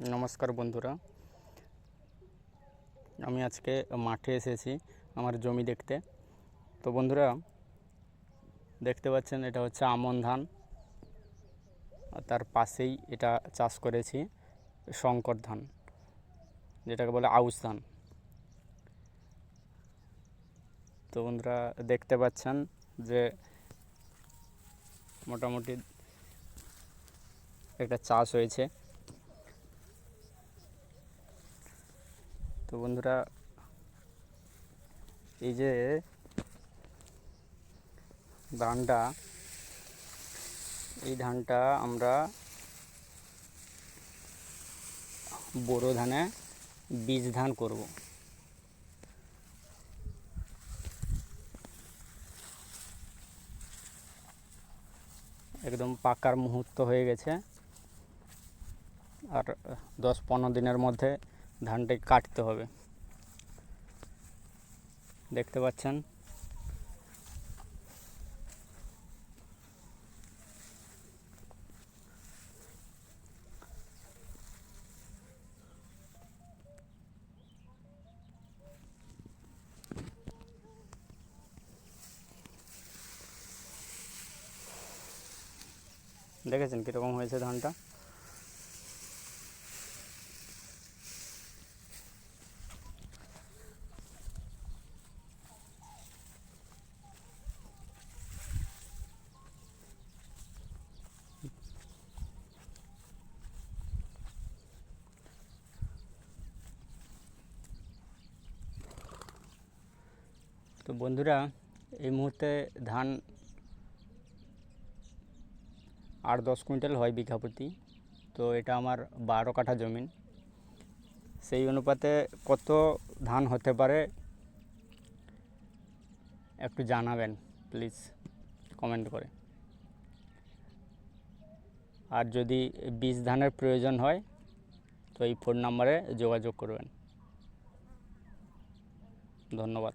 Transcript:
নমস্কার বন্ধুরা। আমি আজকে মাঠে এসেছি আমার জমি দেখতে। তো বন্ধুরা, দেখতে পাচ্ছেন এটা হচ্ছে আমন ধান। তার পাশেই এটা চাষ করেছি শঙ্কর ধান, যেটাকে বলে আউশ ধান। তো বন্ধুরা, দেখতে পাচ্ছেন যে মোটামুটি একটা চাষ হয়েছে। তো বন্ধুরা, এই যে ধানটা, এই ধানটা আমরা বোরো ধানে বীজ ধান করব। একদম পাকার মুহূর্ত হয়ে গেছে। আর দশ পনেরো দিনের মধ্যে ধানটাকে কাটতে হবে। দেখতে পাচ্ছেন? দেখেছেন কীরকম হয়েছে ধানটা? তো বন্ধুরা, এই মুহূর্তে ধান আট দশ কুইন্টাল হয় বিঘা প্রতি। তো এটা আমার বারো কাঠা জমিন সেই অনুপাতে কত ধান হতে পারে একটু জানাবেন, প্লিজ, কমেন্ট করে। আর যদি বীজ ধানের প্রয়োজন হয়, তো এই ফোন নাম্বারে যোগাযোগ করবেন। ধন্যবাদ।